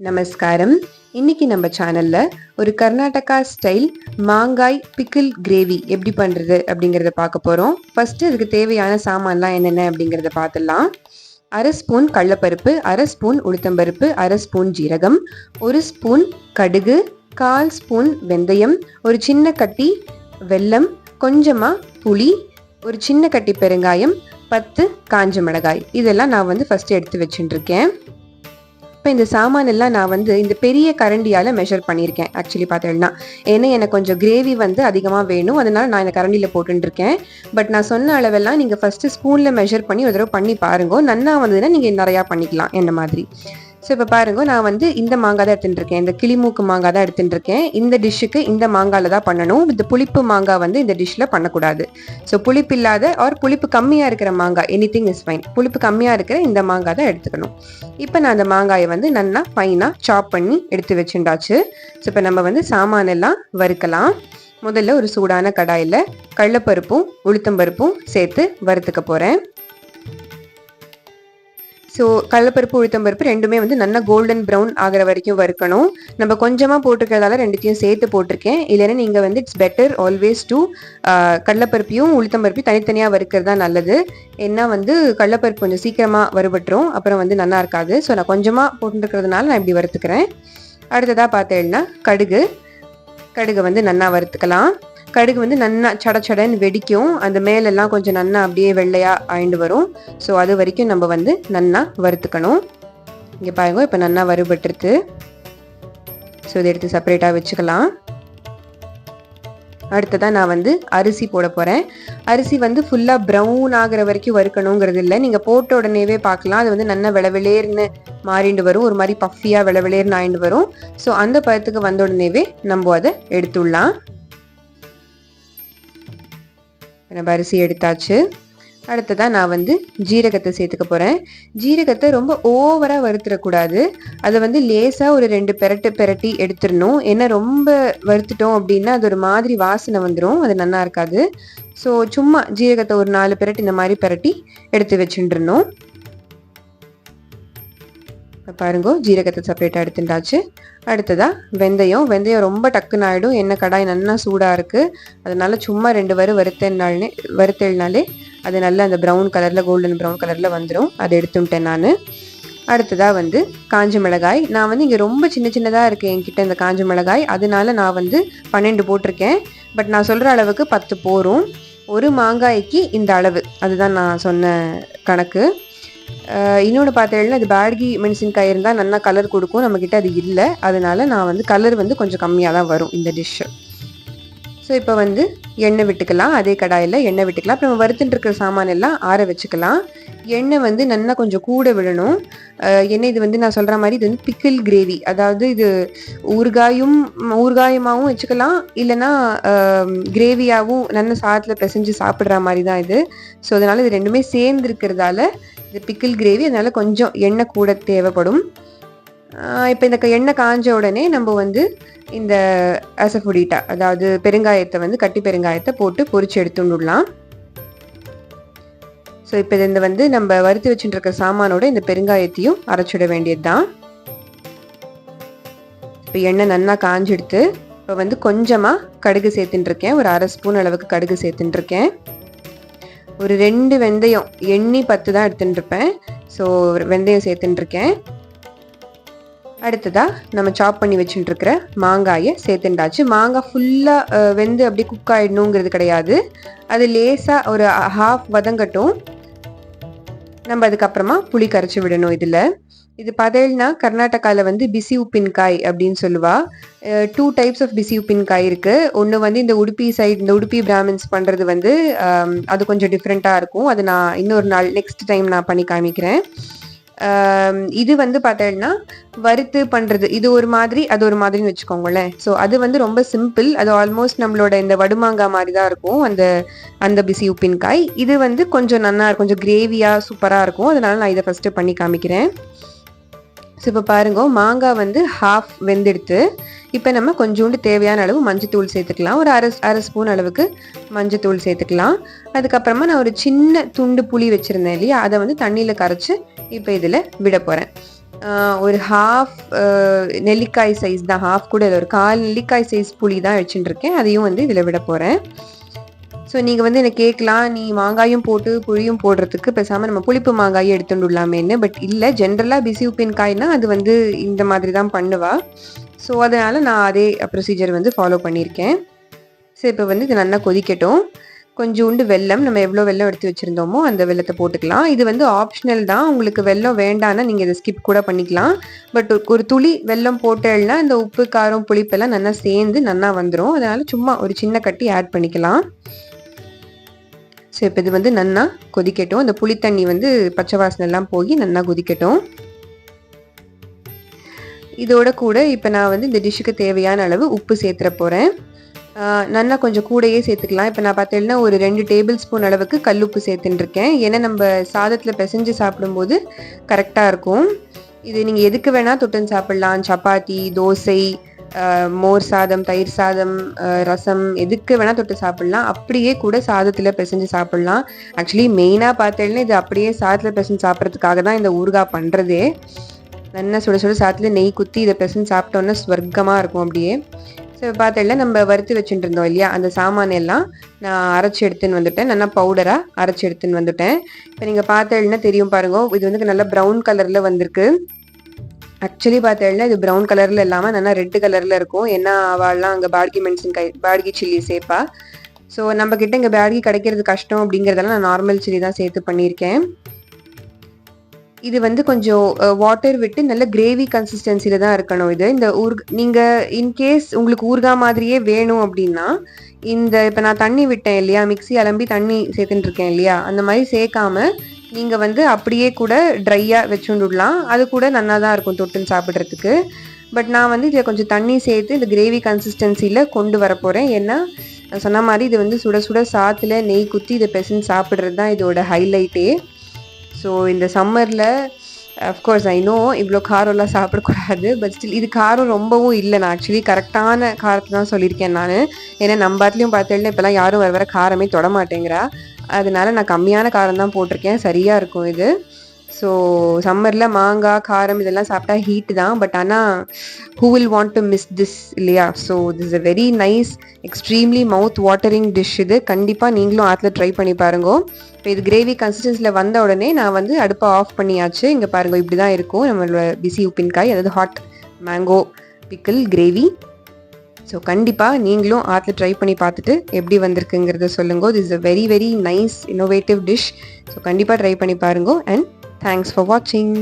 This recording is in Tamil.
நமஸ்காரம். இன்னைக்கு நம்ம சேனல்ல ஒரு கர்நாடகா ஸ்டைல் மாங்காய் பிக்கிள் கிரேவி எப்படி பண்றது அப்படிங்கறத பார்க்க போறோம். ஃபர்ஸ்ட் அதுக்கு தேவையான சாமான்லாம் என்னென்ன அப்படிங்கறத பார்த்துடலாம். அரை ஸ்பூன் கடலப்பருப்பு அரை ஸ்பூன் உளுத்தம்பருப்பு அரை ஸ்பூன் ஜீரகம் ஒரு ஸ்பூன் கடுகு கால் ஸ்பூன் வெந்தயம் ஒரு சின்ன கட்டி வெல்லம் கொஞ்சமா புளி ஒரு சின்ன கட்டி பெருங்காயம் பத்து காஞ்ச மிளகாய். இதெல்லாம் நான் வந்து ஃபர்ஸ்ட் எடுத்து வச்சுட்டுருக்கேன். இப்போ இந்த சாமானெல்லாம் நான் வந்து இந்த பெரிய கரண்டியால் மெஷர் பண்ணியிருக்கேன் ஆக்சுவலி பார்த்தேன்னா. ஏன்னா எனக்கு கொஞ்சம் கிரேவி வந்து அதிகமாக வேணும். அதனால் நான் இந்த கரண்டியில் போட்டுருக்கேன் பட் நான் சொன்ன அளவெல்லாம் நீங்கள் ஃபஸ்ட்டு ஸ்பூனில் மெஷர் பண்ணி ஒரு தடவை பண்ணி பாருங்க. நன்னா வந்ததுன்னா நீங்கள் நிறையா பண்ணிக்கலாம் என்ன மாதிரி. ஸோ இப்போ பாருங்க நான் வந்து இந்த மாங்காய் தான் எடுத்துட்டுருக்கேன். இந்த கிளிமூக்கு மாங்காய் தான் எடுத்துட்டுருக்கேன். இந்த டிஷ்ஷுக்கு இந்த மாங்காயில் தான் பண்ணணும். இந்த புளிப்பு மாங்காய் வந்து இந்த டிஷ்ஷில் பண்ணக்கூடாது. ஸோ புளிப்பு இல்லாத ஆர் புளிப்பு கம்மியாக இருக்கிற மாங்காய் எனி திங் இஸ் ஃபைன் புளிப்பு கம்மியாக இருக்கிற இந்த மாங்காய் தான் எடுத்துக்கணும். இப்போ நான் அந்த மாங்காயை வந்து நல்லா ஃபைனாக சாப் பண்ணி எடுத்து வச்சுண்டாச்சு ஸோ இப்போ நம்ம வந்து சாமானெல்லாம் வறுக்கலாம். முதல்ல ஒரு சூடான கடாயில் கடலப்பருப்பும் உளுத்தம்பருப்பும் சேர்த்து வறுத்துக்க போகிறேன் ஸோ கடலப்பருப்பு உளுத்தம்பருப்பு ரெண்டுமே வந்து நல்லா கோல்டன் ப்ரௌன் ஆகிற வரைக்கும் வறுக்கணும். நம்ம கொஞ்சமாக போட்டிருக்கிறதால ரெண்டுத்தையும் சேர்த்து போட்டிருக்கேன். இல்லைன்னா நீங்கள் வந்து இட்ஸ் பெட்டர் ஆல்வேஸ் டு கடலப்பருப்பையும் உளுத்தம்பருப்பையும் தனித்தனியாக வறுக்கிறது தான் நல்லது. ஏன்னா வந்து கடலப்பருப்பு கொஞ்சம் சீக்கிரமாக வறுபட்டுரும். அப்புறம் வந்து நல்லா இருக்காது. ஸோ நான் கொஞ்சமாக போட்டுருக்கிறதுனால நான் இப்படி வறுத்துக்கிறேன். அடுத்ததாக பார்த்தேன்னா கடுகு. கடுகை வந்து நல்லா வறுத்துக்கலாம். கடுகு வந்து நன்னா சட சடன்னு வெடிக்கும். அந்த மேலெல்லாம் கொஞ்சம் நன்னா அப்படியே வெள்ளையாக ஆயிண்டு வரும். ஸோ அது வரைக்கும் நம்ம வந்து நன்னா வறுத்துக்கணும். இங்கே பாருங்க இப்போ நன்னா வறுபட்டுருது ஸோ இதை எடுத்து செப்பரேட்டாக வச்சுக்கலாம். அடுத்ததான் நான் வந்து அரிசி போட போகிறேன் அரிசி வந்து ஃபுல்லாக ப்ரௌன் ஆகிற வரைக்கும் வறுக்கணுங்கிறது இல்லை. நீங்கள் போட்ட உடனேவே பார்க்கலாம். அது வந்து நல்லா விளவிளேர்னு மாறிண்டு வரும். ஒரு மாதிரி பஃபியாக விளவிளேர்னு ஆயிண்டு வரும். ஸோ அந்த பழத்துக்கு வந்த உடனேவே நம்ம அதை எடுத்துடலாம். நம்ம அரிசி எடுத்தாச்சு. அடுத்ததாக நான் வந்து ஜீரகத்தை சேர்த்துக்க போகிறேன் ஜீரகத்தை ரொம்ப ஓவராக வறுத்துடக்கூடாது அதை வந்து லேசாக ஒரு ரெண்டு பெரட்டு பெரட்டி எடுத்துடணும். ஏன்னா ரொம்ப வறுத்துட்டோம் அப்படின்னா அது ஒரு மாதிரி வாசனை வந்துடும் அது நல்லா இருக்காது. ஸோ சும்மா ஜீரகத்தை ஒரு நாலு பெரட்டு இந்த மாதிரி பெரட்டி எடுத்து வச்சுட்டுருணும் பாருங்கோ ஜீரகத்தை செப்பரேட்டாக எடுத்துட்டாச்சு. அடுத்ததா வெந்தயம். வெந்தயம் ரொம்ப டக்குன்னு ஆகிடும் எண்ணெய் கடாய் நல்லா சூடாக இருக்குது அதனால சும்மா ரெண்டு வரும் வறுத்தேனாலே வறுத்தேனாலே அது நல்லா அந்த ப்ரௌன் கலரில் கோல்டன் ப்ரௌன் கலரில் வந்துடும் அதை எடுத்துட்டேன் நான். அடுத்ததாக வந்து காஞ்ச மிளகாய். நான் வந்து இங்கே ரொம்ப சின்ன சின்னதாக இருக்குது என்கிட்ட இந்த காஞ்ச மிளகாய். அதனால நான் வந்து பன்னெண்டு போட்டிருக்கேன். பட் நான் சொல்கிற அளவுக்கு பத்து போரும். ஒரு மாங்காய்க்கு இந்த அளவு. அதுதான் நான் சொன்ன கணக்கு. இன்னொன்று பார்த்தீங்கன்னா இது பேட்கி மெணசின்காய் இருந்தால் நல்லா கலர் கொடுக்கும். நம்மக்கிட்ட அது இல்லை. அதனால் நான் வந்து கலர் வந்து கொஞ்சம் கம்மியாக தான் வரும் இந்த டிஷ்ஷு ஸோ இப்போ வந்து எண்ணெய் விட்டுக்கலாம். அதே கடாயில் எண்ணெய் விட்டுக்கலாம். அப்புறம் வறுத்துட்டு இருக்கிற சாமான் எல்லாம் ஆற வச்சுக்கலாம். எண்ணெய் வந்து நல்லா கொஞ்சம் கூட விடணும். எண்ணெய் இது வந்து நான் சொல்கிற மாதிரி இது வந்து பிக்கிள் கிரேவி அதாவது இது ஊறுகாயும் ஊறுகாயமாகவும் வச்சுக்கலாம். இல்லைன்னா கிரேவியாகவும் நல்ல சாதத்தில் பிசைஞ்சு சாப்பிட்ற மாதிரி தான் இது. ஸோ அதனால் இது ரெண்டுமே சேர்ந்து இருக்கிறதால இது பிக்கிள் கிரேவி அதனால் கொஞ்சம் எண்ணெய் கூட தேவைப்படும். இப்போ இந்த எண்ணெய் காஞ்ச உடனே நம்ம வந்து இந்த அசஃபுடிட்டா அதாவது பெருங்காயத்தை வந்து கட்டி பெருங்காயத்தை போட்டு பொறிச்சு எடுத்துடலாம் ஸோ இப்போ இந்த வந்து நம்ம வறுத்து வச்சுட்டு இருக்க சாமானோட இந்த பெருங்காயத்தையும் அரைச்சிட வேண்டியது தான் இப்போ எண்ணெய் நல்லா காஞ்செடுத்து இப்போ வந்து கொஞ்சமாக கடுகு சேர்த்துட்டுருக்கேன். ஒரு அரை ஸ்பூன் அளவுக்கு கடுகு சேர்த்துட்டுருக்கேன். ஒரு ரெண்டு வெந்தயம் எண்ணி பத்து தான் எடுத்துட்டுருப்பேன். ஸோ வெந்தயம் சேர்த்துட்டுருக்கேன். அடுத்ததாக நம்ம சாப் பண்ணி வச்சுட்டுருக்கிற மாங்காயை சேர்த்துண்டாச்சு மாங்காய் ஃபுல்லாக வெந்து அப்படியே குக் ஆகிடணுங்கிறது கிடையாது. அது லேசாக ஒரு ஹாஃப் வதங்கட்டும். நம்ம அதுக்கப்புறமா புளி கரைச்சி விடணும் இதில். இது பதையல்னா கர்நாடகாவில் வந்து பிசி உப்பின்காய் அப்படின்னு சொல்லுவா. டூ டைப்ஸ் ஆஃப் பிசி உப்பின்காய் இருக்குது ஒன்று வந்து இந்த உடுப்பி சைட் இந்த உடுப்பி பிராமின்ஸ் பண்ணுறது வந்து அது கொஞ்சம் டிஃப்ரெண்ட்டாக இருக்கும். அது நான் இன்னொரு நாள் நெக்ஸ்ட் டைம் நான் பண்ணி காமிக்கிறேன். இது வந்து பார்த்தேன்னா வறுத்து பண்ணுறது இது ஒரு மாதிரி அது ஒரு மாதிரின்னு வச்சுக்கோங்களேன். ஸோ அது வந்து ரொம்ப சிம்பிள் அது ஆல்மோஸ்ட் நம்மளோட இந்த வடுமாங்காய் மாதிரி தான் இருக்கும் அந்த அந்த பிசி உப்பின்காய். இது வந்து கொஞ்சம் நல்லா இருக்கும் கொஞ்சம் கிரேவியாக சூப்பராக இருக்கும். அதனால நான் இதை ஃபஸ்ட்டு பண்ணி காமிக்கிறேன். ஸோ இப்போ பாருங்க மாங்காய் வந்து ஹாஃப் வெந்தெடுத்து இப்போ நம்ம கொஞ்சோண்டு தேவையான அளவு மஞ்சத்தூள் சேர்த்துக்கலாம். ஒரு அரை அரை ஸ்பூன் அளவுக்கு மஞ்சத்தூள் சேர்த்துக்கலாம். அதுக்கப்புறமா நான் ஒரு சின்ன துண்டு புளி வச்சுருந்தேன் இல்லையா? அதை வந்து தண்ணியில் கரைச்சி இப்போ இதில் விட போகிறேன் ஒரு ஹாஃப் நெல்லிக்காய் சைஸ் தான். ஹாஃப் கூட இல்லை ஒரு கால் நெல்லிக்காய் சைஸ் புளி தான் வச்சுட்டுருக்கேன். அதையும் வந்து இதில் விட போகிறேன் ஸோ நீங்கள் வந்து எனக்கு கேட்கலாம்? நீ மாங்காயும் போட்டு புளியும் போடுறதுக்கு பேசாமல் நம்ம புளிப்பு மாங்காயும் எடுத்துட்டுலாமேன்னு பட் இல்லை ஜென்ரலாக பிசி உப்பின் காய்னா அது வந்து இந்த மாதிரி தான் பண்ணுவா. ஸோ அதனால் நான் அதே ப்ரொசீஜர் வந்து ஃபாலோ பண்ணியிருக்கேன். ஸோ இப்போ வந்து இது நல்லா கொதிக்கட்டும். கொஞ்சோண்டு வெல்லம் நம்ம எவ்வளோ வெல்லம் எடுத்து வச்சுருந்தோமோ அந்த வெள்ளத்தை போட்டுக்கலாம். இது வந்து ஆப்ஷனல் தான். உங்களுக்கு வெல்லம் வேண்டான்னா நீங்கள் இதை ஸ்கிப் கூட பண்ணிக்கலாம். பட் ஒரு துளி வெல்லம் போட்டேன்னா இந்த உப்பு காரம் புளிப்பெல்லாம் நல்லா சேர்ந்து நல்லா வந்துடும் அதனால் சும்மா ஒரு சின்ன கட்டி ஆட் பண்ணிக்கலாம். ஸோ இப்போ இது வந்து நன்னா கொதிக்கட்டும். அந்த புளித்தண்ணி வந்து பச்சை வாசனைலாம் போய் நன்னா கொதிக்கட்டும். இதோட கூட இப்போ நான் வந்து இந்த டிஷ்ஷுக்கு தேவையான அளவு உப்பு சேர்த்துற போகிறேன் நல்லா கொஞ்சம் கூடையே சேர்த்துக்கலாம். இப்போ நான் பார்த்தேன்னா ஒரு ரெண்டு டேபிள் ஸ்பூன் அளவுக்கு கல்லுப்பு சேர்த்துட்டுருக்கேன் ஏன்னா நம்ம சாதத்தில் பிசைஞ்சு சாப்பிடும்போது கரெக்டாக இருக்கும். இது நீங்கள் எதுக்கு வேணால் தொட்டுன்னு சாப்பிட்லாம். சப்பாத்தி தோசை மோர் சாதம் தயிர் சாதம் ரசம் எதுக்கு வேணால் தொட்டு சாப்பிட்லாம். அப்படியே கூட சாதத்தில் பிசைஞ்சு சாப்பிட்லாம். ஆக்சுவலி மெயினாக பார்த்தேன்னா இது அப்படியே சாதத்தில் பிசைஞ்சு சாப்பிட்றதுக்காக தான் இந்த ஊறுகாய் பண்ணுறதே நல்லா சுட சுட சாதத்தில் நெய் குத்தி இதை பிசைஞ்சு சாப்பிட்டோன்னா ஸ்வர்க்கமாக இருக்கும் அப்படியே. ஸோ பார்த்தேன்ல நம்ம வறுத்து வச்சுட்டு இருந்தோம் இல்லையா அந்த சாமான எல்லாம். நான் அரைச்சி எடுத்துன்னு வந்துட்டேன். நல்லா பவுடராக அரைச்சி எடுத்துன்னு வந்துட்டேன். இப்போ நீங்கள் பார்த்தேன்னா தெரியும் பாருங்க இது வந்து நல்லா ப்ரௌன் கலரில் வந்திருக்கு. ஆக்சுவலி பார்த்தேன்னா இது ப்ரௌன் கலரில் இல்லாமல் நல்லா ரெட் கலரில் இருக்கும். ஏன்னா அவள்லாம் அங்கே பாட்கி மென்ஷன் பாட்கி சில்லி சேர்ப்பா ஸோ நம்ம கிட்ட இங்கே பேட்கி கிடைக்கிறது கஷ்டம் அப்படிங்கிறதெல்லாம் நான் நார்மல் சில்லி தான் சேர்த்து பண்ணியிருக்கேன். இது வந்து கொஞ்சம் வாட்டர் விட்டு நல்ல கிரேவி கன்சிஸ்டன்சியில் தான் இருக்கணும் இது. இந்த ஊர் நீங்கள் இன்கேஸ் உங்களுக்கு ஊறுகாய் மாதிரியே வேணும் அப்படின்னா இந்த இப்போ நான் தண்ணி விட்டேன் இல்லையா? மிக்சி அலம்பி தண்ணி சேர்த்துட்டு இருக்கேன் இல்லையா? அந்த மாதிரி சேர்க்காம நீங்கள் வந்து அப்படியே கூட ட்ரையாக வச்சுண்டுடலாம் அது கூட நல்லா தான் இருக்கும் தொட்டுன்னு சாப்பிட்றதுக்கு. பட் நான் வந்து இதில் கொஞ்சம் தண்ணி சேர்த்து இந்த கிரேவி கன்சிஸ்டன்சியில் கொண்டு வர போகிறேன் ஏன்னா நான் சொன்ன மாதிரி இது வந்து சுட சுட சாத்தில் நெய் குத்தி இதை பெசன் சாப்பிட்றது தான் இதோட ஹைலைட்டே ஸோ இந்த சம்மரில் அஃப்கோர்ஸ் ஐ நோ இவ்வளோ காரம்லாம் சாப்பிடக்கூடாது. பட் ஸ்டில் இது காரம் ரொம்பவும் இல்லை. நான் ஆக்சுவலி கரெக்டான காரத்தை தான் சொல்லியிருக்கேன் நான். ஏன்னா நம்ம பாத்துலேயும் பார்த்தேன்னா இப்போலாம் யாரும் வர வர காரமே தொட மாட்டேங்கிறா. அதனால் நான் கம்மியான காரம் தான் போட்டிருக்கேன். சரியாக இருக்கும் இது. ஸோ சம்மரில் மாங்காய் காரம் இதெல்லாம் சாப்பிட்டா ஹீட் தான். பட் ஆனால் who will want to miss this இல்லையா? So this a very nice extremely mouth watering dish இது. கண்டிப்பாக நீங்களும் ஆற்றுல ட்ரை பண்ணி பாருங்க. இப்போ இது கிரேவி கன்சிஸ்டன்சியில் வந்த உடனே நான் வந்து அடுப்பை ஆஃப் பண்ணியாச்சு. இங்கே பாருங்கள் இப்படி தான் இருக்கும். நம்மளோட பிசி உப்பின்காய் அதாவது hot mango pickle gravy so கண்டிப்பாக நீங்களும் ஆற்று ட்ரை பண்ணி பார்த்துட்டு எப்படி வந்திருக்குங்கிறத சொல்லுங்க. This is a very very nice innovative dish so கண்டிப்பாக ட்ரை பண்ணி பாருங்க. அண்ட் தேங்க்ஸ் ஃபார் வாட்சிங்